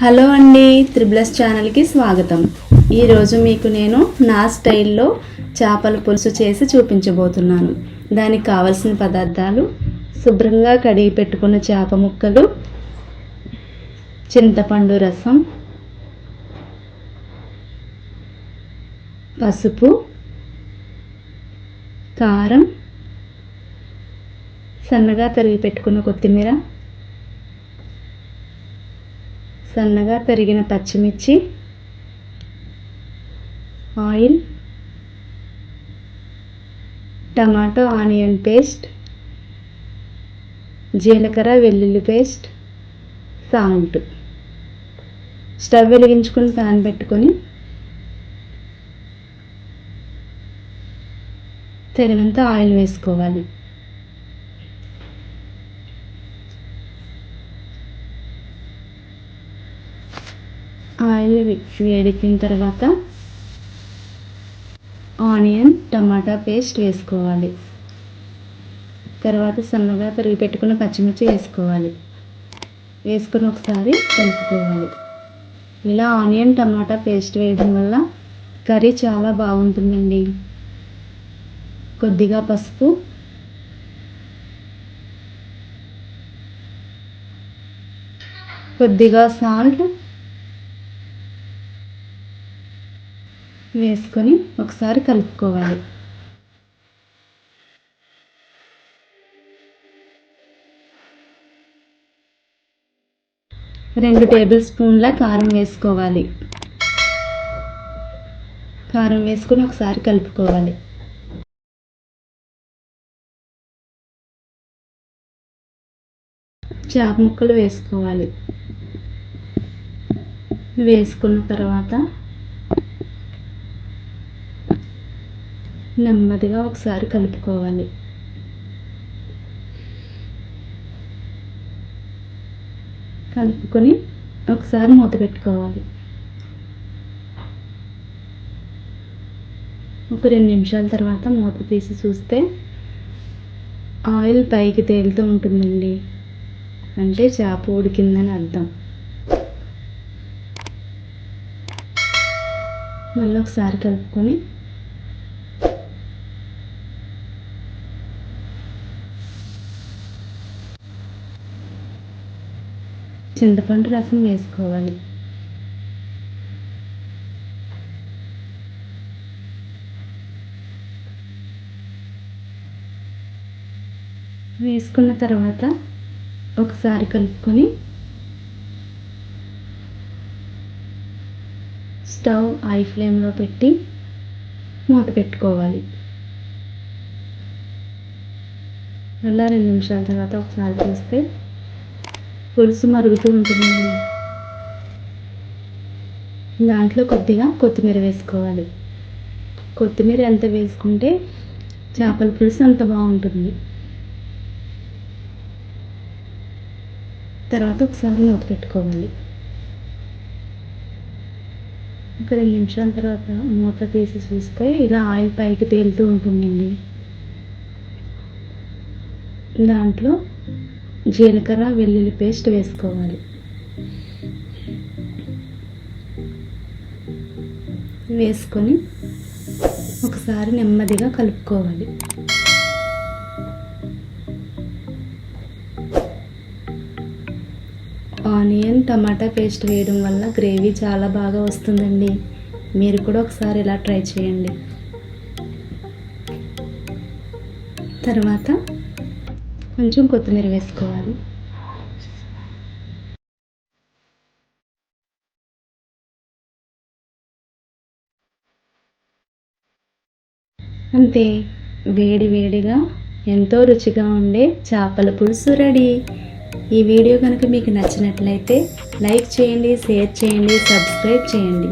Hello అండి త్రిబ్లస్ ఛానల్కి స్వాగతం. ఈరోజు మీకు నేను నా స్టైల్లో చేపల పులుసు చేసి చూపించబోతున్నాను. దానికి కావలసిన పదార్థాలు శుభ్రంగా కడిగి పెట్టుకున్న చేప ముక్కలు చింతపండు రసం పసుపు కారం సన్నగా తరిగి పెట్టుకున్న కొత్తిమీర సన్నగా పెరిగిన పచ్చిమిర్చి ఆయిల్ టమాటో ఆనియన్ పేస్ట్ జీలకర్ర వెల్లుల్లి పేస్ట్ సాల్ట్. స్టవ్ వెలిగించుకొని ప్యాన్ పెట్టుకొని తగినంత ఆయిల్ వేసుకోవాలి. ఆయిల్ వేడికిన తర్వాత ఆనియన్ టమాటా పేస్ట్ వేసుకోవాలి. తర్వాత సన్నగా తరిగి పెట్టుకున్న పచ్చిమిర్చి వేసుకోవాలి. వేసుకుని ఒకసారి కలుపుకోవాలి. ఇలా ఆనియన్ టమాటా పేస్ట్ వేయడం వల్ల కర్రీ చాలా బాగుంటుందండి. కొద్దిగా పసుపు కొద్దిగా సాల్ట్ వేసుకొని ఒకసారి కలుపుకోవాలి. రెండు టేబుల్ స్పూన్ల కారం వేసుకోవాలి. కారం వేసుకొని ఒకసారి కలుపుకోవాలి. చేప ముక్కలు వేసుకోవాలి. వేసుకున్న తర్వాత నెమ్మదిగా ఒకసారి కలుపుకోవాలి. కలుపుకొని ఒకసారి మూత పెట్టుకోవాలి. ఒక రెండు నిమిషాల తర్వాత మూత తీసి చూస్తే ఆయిల్ పైకి తేలుతూ ఉంటుందండి. అంటే చేప ఉడికిందని అర్థం. మళ్ళీ ఒకసారి కలుపుకొని చింతపండు రసం వేసుకోవాలి. వేసుకున్న తర్వాత ఒకసారి కలుపుకొని స్టవ్ హై ఫ్లేమ్లో పెట్టి మూత పెట్టుకోవాలి. మళ్ళీ రెండు నిమిషాల తర్వాత ఒకసారి చూస్తే పులుసు మరుగుతూ ఉంటుంది. దాంట్లో కొద్దిగా కొత్తిమీర వేసుకోవాలి. కొత్తిమీర ఎంత వేసుకుంటే చేపల పులుసు అంత బాగుంటుంది. తర్వాత ఒకసారి మూత పెట్టుకోవాలి. ఒక రెండు నిమిషాల తర్వాత మూత తీసి చూస్తే ఇలా ఆయిల్ పైకి తేలుతూ ఉంటుందండి. దాంట్లో జీలకర్ర వెల్లుల్లి పేస్ట్ వేసుకోవాలి. వేసుకొని ఒకసారి నెమ్మదిగా కలుపుకోవాలి. ఆనియన్ టమాటా పేస్ట్ వేయడం వల్ల గ్రేవీ చాలా బాగా వస్తుందండి. మీరు కూడా ఒకసారి ఇలా ట్రై చేయండి. తర్వాత కొంచెం కొత్తిమీర వేసుకోవాలి. అంతే వేడి వేడిగా ఎంతో రుచిగా ఉండే చేపల పులుసు రెడీ. ఈ వీడియో కనుక మీకు నచ్చినట్లయితే లైక్ చేయండి షేర్ చేయండి సబ్స్క్రైబ్ చేయండి.